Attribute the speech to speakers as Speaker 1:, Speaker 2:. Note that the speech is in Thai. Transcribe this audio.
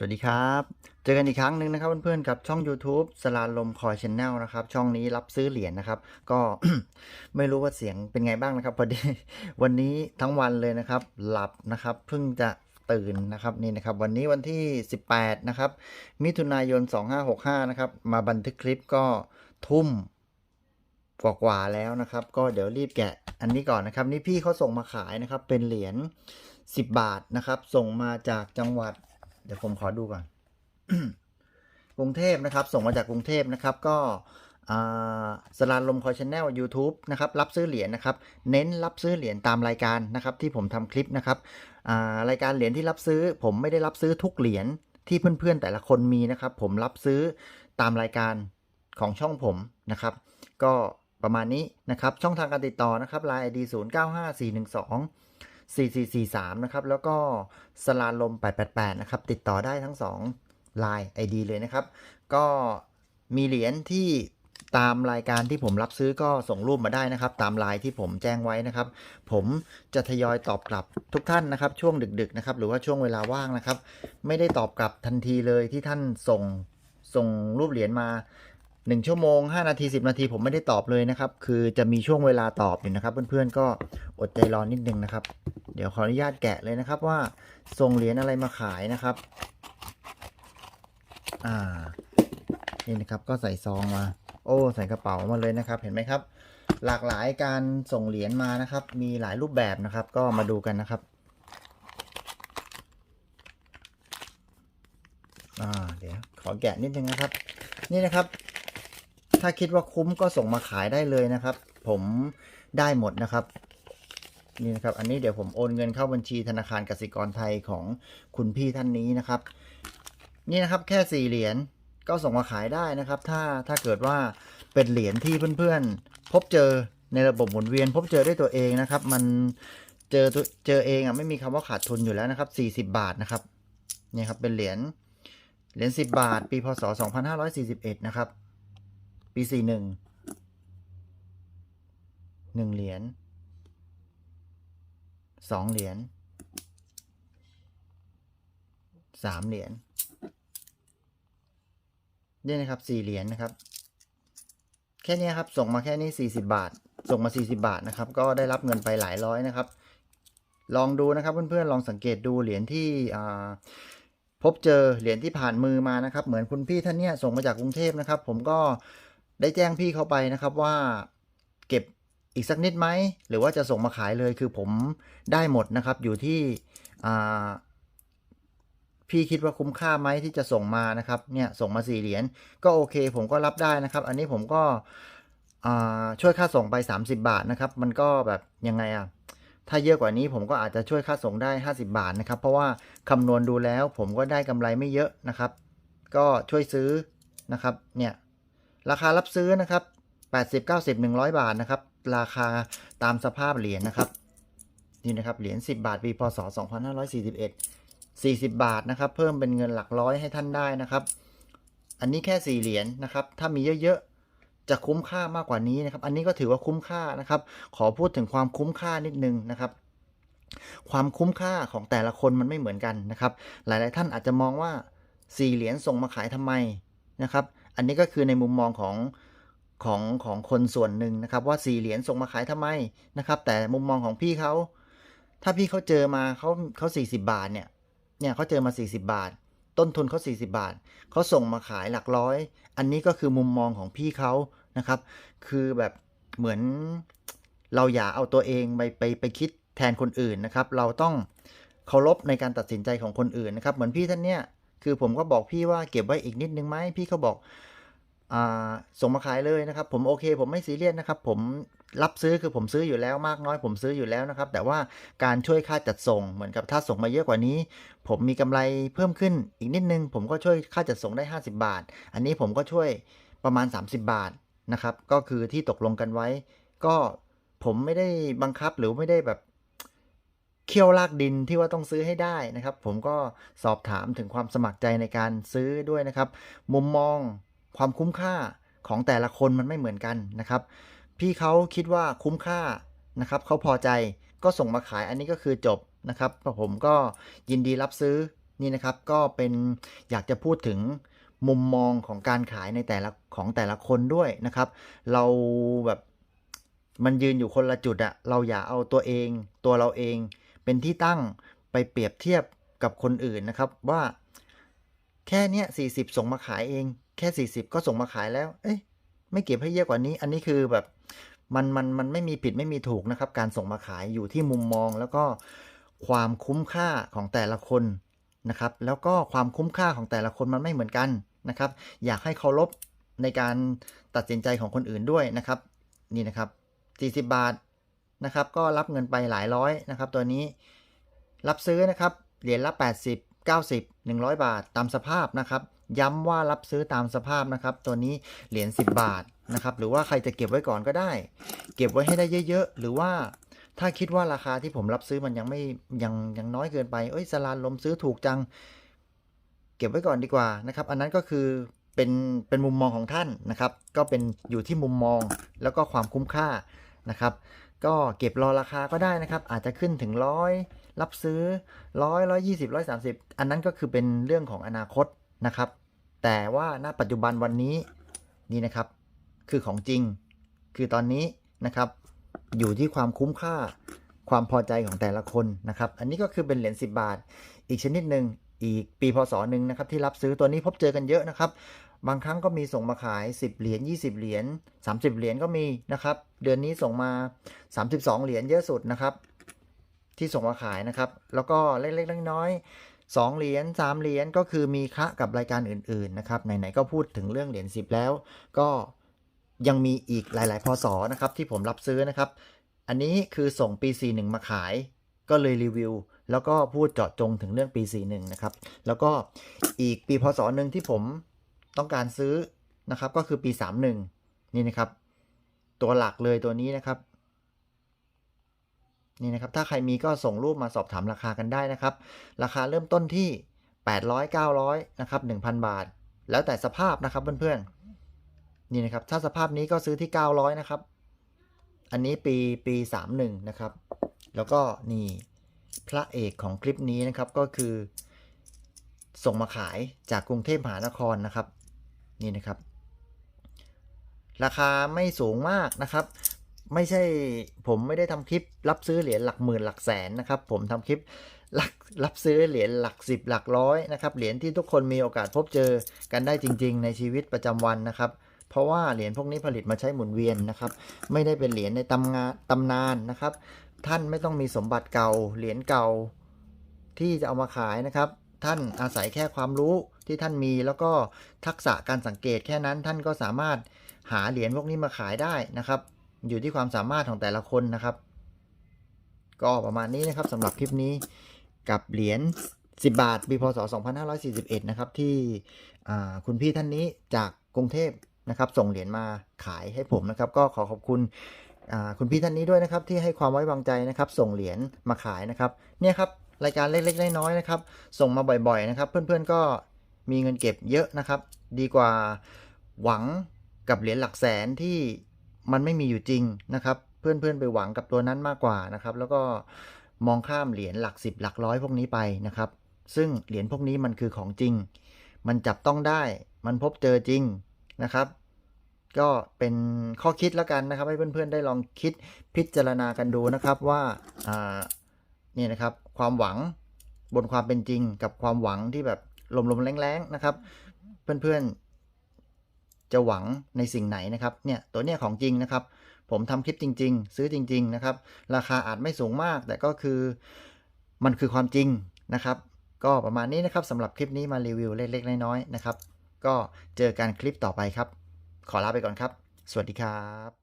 Speaker 1: สวัสดีครับ เจอกันอีกครั้งหนึ่งนะครับเพื่อนๆกับช่อง YouTube สลาลมคอยชแนลนะครับ ช่องนี้รับซื้อเหรียญนะครับ ก็ไม่รู้ว่าเสียงเป็นไงบ้างนะครับพอดีวันนี้ทั้งวันเลยนะครับ หลับนะครับเพิ่งจะตื่นนะครับนี่นะครับ วันนี้วันที่ 18 นะครับ มิถุนายน 2565 นะครับ มาบันทึกคลิปก็ทุ่มกว่าๆแล้วนะครับ ก็เดี๋ยวรีบแกะอันนี้ก่อนนะครับ นี่พี่เขาส่งมาขายนะครับ เป็นเหรียญ10 บาทนะครับ ส่งมาจากจังหวัด เดี๋ยวผมขอดูก่อน กรุงเทพนะครับ ส่งมาจากกรุงเทพนะครับ ก็สลานลมคอยชแนล YouTube นะครับรับซื้อเหรียญนะครับ เน้นรับซื้อเหรียญตามรายการนะครับ ที่ผมทำคลิปนะครับรายการเหรียญที่รับซื้อ ผมไม่ได้รับซื้อทุกเหรียญที่เพื่อนๆแต่ละคนมีนะครับ ผมรับซื้อตามรายการของช่องผมนะครับ ก็ประมาณนี้นะครับ ช่องทางการติดต่อนะครับ Line ID 0 9 5 4 1 2 4443 นะครับ แล้วก็สลาลม 888 นะครับ ติดต่อได้ทั้ง 2 Line ID เลยนะครับ ก็มีเหรียญที่ตามรายการที่ผมรับซื้อก็ส่งรูปมาได้นะครับ ตามไลน์ที่ผมแจ้งไว้นะครับ ผมจะทยอยตอบกลับทุกท่านนะครับ ช่วงดึกๆนะครับ หรือว่าช่วงเวลาว่างนะครับ ไม่ได้ตอบกลับทันทีเลยที่ท่านส่งส่งรูปเหรียญมา 1 ชั่วโมง 5 นาที 10 นาทีผมไม่ได้ตอบเลยนะครับ คือจะมีช่วงเวลาตอบอยู่นะครับ เพื่อนๆก็อดใจรอนิดนึงนะครับ เดี๋ยวขออนุญาตแกะเลยนะครับว่าส่งเหรียญอะไรมาขายนะครับ อ่า นี่นะครับก็ใส่ซองมา โอ้ใส่กระเป๋ามาเลยนะครับ เห็นไหมครับ หลากหลายการส่งเหรียญมานะครับ มีหลายรูปแบบนะครับ ก็มาดูกันนะครับอ่าเดี๋ยวขอแกะนิดนึงนะครับ นี่นะครับ ถ้าคิดว่าคุ้มก็ส่งมาขายได้เลยนะครับ ผมได้หมดนะครับนี่นะครับ อันนี้เดี๋ยวผมโอนเงินเข้าบัญชีธนาคารกสิกรไทยของคุณพี่ท่านนี้นะครับ นี่นะครับแค่สี่เหรียญก็ส่งมาขายได้นะครับ ถ้าถ้าเกิดว่าเป็นเหรียญที่เพื่อนๆ พบเจอในระบบหมุนเวียน พบเจอด้วยตัวเองนะครับ มันเจอเจอเองอะไม่มีคำว่าขาดทุนอยู่แล้วนะครับสี่สิบาทนะครับนี่ครับเป็นเหรียญเหรียญสิบบาท ปีพศสองพันห้าร้อยสี่สิบเอ็ดนะครับ ปีสี่หนึ่งหนึ่งเหรียญสองเหรียญสามเหรียญนี่นะครับสี่เหรียญนะครับ แค่นี้ครับส่งมาแค่นี้สี่สิบาท ส่งมาสี่สิบาทนะครับ ก็ได้รับเงินไปหลายร้อยนะครับ ลองดูนะครับเพื่อนๆลองสังเกตดูเหรียญที่พบเจอเหรียญที่ผ่านมือมานะครับ เหมือนคุณพี่ท่านเนี้ยส่งมาจากกรุงเทพนะครับ ผมก็ ได้แจ้งพี่เขาไปนะครับว่าเก็บอีกสักนิดไหม หรือว่าจะส่งมาขายเลยคือผมได้หมดนะครับ อยู่ที่พี่คิดว่าคุ้มค่าไหมที่จะส่งมานะครับเนี่ยส่งมาสี่เหรียญก็โอเค ผมก็รับได้นะครับ อันนี้ผมก็ช่วยค่าส่งไป 30 บาทนะครับ มันก็แบบยังไงอะถ้าเยอะกว่านี้ผมก็อาจจะช่วยค่าส่งได้ 50 บาทนะครับ เพราะว่าคำนวณดูแล้วผมก็ได้กำไรไม่เยอะนะครับ ก็ช่วยซื้อนะครับเนี่ย ราคารับซื้อนะครับ80 90 100 บาทนะครับ ราคาตามสภาพเหรียญนะครับ นี่นะครับ เหรียญ10 บาทปีพศ 2541 40 บาทนะครับ เพิ่มเป็นเงินหลักร้อยให้ท่านได้นะครับ อันนี้แค่ 4 เหรียญนะครับ ถ้ามีเยอะๆ จะคุ้มค่ามากกว่านี้นะครับ อันนี้ก็ถือว่าคุ้มค่านะครับ ขอพูดถึงความคุ้มค่านิดนึงนะครับ ความคุ้มค่าของแต่ละคนมันไม่เหมือนกันนะครับ หลายๆท่านอาจจะมองว่า 4 เหรียญส่งมาขายทำไมนะครับ อันนี้ก็คือในมุมมองของของของคนส่วนหนึ่งนะครับ ว่า4เหรียญส่งมาขายทำไมนะครับ แต่มุมมองของพี่เขาถ้าพี่เขาเจอมาเขาเขา40บาทเนี่ยเนี่ยเขาเจอมา 40 บาท ต้นทุนเขา40 บาทเขาส่งมาขายหลักร้อย อันนี้ก็คือมุมมองของพี่เขานะครับ คือแบบเหมือนเราอย่าเอาตัวเองไปไปไปคิดแทนคนอื่นนะครับ เราต้องเคารพในการตัดสินใจของคนอื่นนะครับ เหมือนพี่ท่านเนี่ยคือผมก็บอกพี่ว่าเก็บไว้อีกนิดนึงไหมพี่เขาบอก ส่งมาขายเลยนะครับ ผมโอเค ผมไม่ซีเรียสนะครับ ผมรับซื้อคือผมซื้ออยู่แล้วมากน้อย ผมซื้ออยู่แล้วนะครับ แต่ว่าการช่วยค่าจัดส่งเหมือนกับถ้าส่งมาเยอะกว่านี้ ผมมีกำไรเพิ่มขึ้นอีกนิดนึง ผมก็ช่วยค่าจัดส่งได้ 50 บาท อันนี้ผมก็ช่วยประมาณ 30 บาทนะครับ ก็คือที่ตกลงกันไว้ ก็ผมไม่ได้บังคับหรือไม่ได้แบบเคี่ยวลากดินที่ว่าต้องซื้อให้ได้นะครับ ผมก็สอบถามถึงความสมัครใจในการซื้อด้วยนะครับ มุมมอง ความคุ้มค่าของแต่ละคนมันไม่เหมือนกันนะครับ พี่เขาคิดว่าคุ้มค่านะครับเขาพอใจก็ส่งมาขายอันนี้ก็คือจบนะครับผมก็ยินดีรับซื้อนี่นะครับ ก็เป็นอยากจะพูดถึงมุมมองของการขายในแต่ละของแต่ละคนด้วยนะครับ เราแบบมันยืนอยู่คนละจุดอะเราอย่าเอาตัวเอง ตัวเราเองเป็นที่ตั้งไปเปรียบเทียบกับคนอื่นนะครับว่าแค่เนี้ยสี่สิบส่งมาขายเอง แค่สี่สิบก็ส่งมาขายแล้ว เอ้ยไม่เก็บให้เยอะกว่านี้ อันนี้คือแบบมันมันมันไม่มีผิดไม่มีถูกนะครับ การส่งมาขายอยู่ที่มุมมอง แล้วก็ความคุ้มค่าของแต่ละคนนะครับ แล้วก็ความคุ้มค่าของแต่ละคนมันไม่เหมือนกันนะครับ อยากให้เคารพในการตัดสินใจของคนอื่นด้วยนะครับ นี่นะครับ40 บาทนะครับ ก็รับเงินไปหลายร้อยนะครับ ตัวนี้รับซื้อนะครับเหรียญละ 80 90 100 บาทตามสภาพนะครับ ย้ำว่ารับซื้อตามสภาพนะครับ ตัวนี้เหรียญ10 บาทนะครับ หรือว่าใครจะเก็บไว้ก่อนก็ได้ เก็บไว้ให้ได้เยอะๆ หรือว่าถ้าคิดว่าราคาที่ผมรับซื้อมันยังไม่ยังยังน้อยเกินไป เอ้ยสลานลมซื้อถูกจัง เก็บไว้ก่อนดีกว่านะครับ อันนั้นก็คือเป็นเป็นมุมมองของท่านนะครับ ก็เป็นอยู่ที่มุมมองแล้วก็ความคุ้มค่านะครับ ก็เก็บรอราคาก็ได้นะครับ อาจจะขึ้นถึงร้อยรับซื้อร้อยร้อยยี่สิบร้อยสามสิบอันนั้นก็คือเป็นเรื่องของอนาคตนะครับ แต่ว่าณปัจจุบันวันนี้นี่นะครับ คือของจริง คือตอนนี้นะครับ อยู่ที่ความคุ้มค่าความพอใจของแต่ละคนนะครับ อันนี้ก็คือเป็นเหรียญ10 บาท อีกชนิดหนึ่งอีกปีพศหนึ่งนะครับที่รับซื้อตัวนี้พบเจอกันเยอะนะครับ บางครั้งก็มีส่งมาขาย 10 เหรียญ 20 เหรียญ 30 เหรียญก็มีนะครับ เดือนนี้ส่งมา 32 เหรียญเยอะสุดนะครับ ที่ส่งมาขายนะครับ แล้วก็เล็กๆน้อยๆ2เหรียญ3เหรียญก็คือมีคะกับรายการอื่นๆนะครับ ไหนๆก็พูดถึงเรื่องเหรียญ10 แล้ว ก็ยังมีอีกหลายๆพศนะครับ ที่ผมรับซื้อนะครับ อันนี้คือส่งปี 41 มาขาย ก็เลยรีวิวแล้วก็พูดเจาะจงถึงเรื่องปี 41 นะครับ แล้วก็อีกปีพศหนึ่งที่ผม ต้องการซื้อนะครับก็คือปี 31 นี่นะครับ ตัวหลักเลยตัวนี้นะครับนี่นะครับถ้าใครมีก็ส่งรูปมาสอบถามราคากันได้นะครับ ราคาเริ่มต้นที่ 800 900นะครับ1,000 บาท แล้วแต่สภาพนะครับเพื่อนๆนี่นะครับถ้าสภาพนี้ก็ซื้อที่ 900นะครับอันนี้ปีปี 31นะครับแล้วก็นี่พระเอกของคลิปนี้นะครับก็คือ ส่งมาขายจากกรุงเทพมหานครนะครับ นี่นะครับ ราคาไม่สูงมากนะครับ ไม่ใช่ผมไม่ได้ทำคลิป รับซื้อเหรียญหลักหมื่นหลักแสนนะครับ ผมทำคลิปหลักรับซื้อเหรียญหลักสิบหลักร้อยนะครับเหรียญที่ทุกคนมีโอกาสพบเจอกันได้จริง ๆ ในชีวิตประจำวันนะครับเพราะว่าเหรียญพวกนี้ผลิตมาใช้หมุนเวียนนะครับ ไม่ได้เป็นเหรียญในตำงานตำนานนะครับ ท่านไม่ต้องมีสมบัติเก่าเหรียญเก่าที่จะเอามาขายนะครับ ท่านอาศัยแค่ความรู้ที่ท่านมี แล้วก็ทักษะการสังเกตแค่นั้นท่านก็สามารถหาเหรียญพวกนี้มาขายได้นะครับ อยู่ที่ความสามารถของแต่ละคนนะครับ ก็ประมาณนี้นะครับสำหรับคลิปนี้กับเหรียญ10 บาทปีพศ 2541 นะครับ ที่คุณพี่ท่านนี้จากกรุงเทพนะครับ ส่งเหรียญมาขายให้ผมนะครับ ก็ขอขอบคุณคุณพี่ท่านนี้ด้วยนะครับ ที่ให้ความไว้วางใจนะครับ ส่งเหรียญมาขายนะครับ เนี่ยครับ รายการเล็กๆน้อยๆนะครับ ส่งมาบ่อยๆนะครับ เพื่อนๆก็มีเงินเก็บเยอะนะครับ ดีกว่าหวังกับเหรียญหลักแสนที่มันไม่มีอยู่จริงนะครับ เพื่อนๆไปหวังกับตัวนั้นมากกว่านะครับ แล้วก็มองข้ามเหรียญหลักสิบหลักร้อยพวกนี้ไปนะครับ ซึ่งเหรียญพวกนี้มันคือของจริง มันจับต้องได้ มันพบเจอจริงนะครับ ก็เป็นข้อคิดแล้วกันนะครับ ให้เพื่อนๆได้ลองคิดพิจารณากันดูนะครับว่าอ่า นี่นะครับ ความหวังบนความเป็นจริงกับความหวังที่แบบลมๆแรงๆนะครับ เพื่อนๆจะหวังในสิ่งไหนนะครับเนี่ยตัวเนี้ยของจริงนะครับ ผมทำคลิปจริง ๆ ซื้อจริง ๆ นะครับ ราคาอาจไม่สูงมาก แต่ก็คือมันคือความจริงนะครับ ก็ประมาณนี้นะครับสำหรับคลิปนี้มารีวิวเล็กๆน้อยๆนะครับ ก็เจอกันคลิปต่อไปครับ ขอลาไปก่อนครับ สวัสดีครับ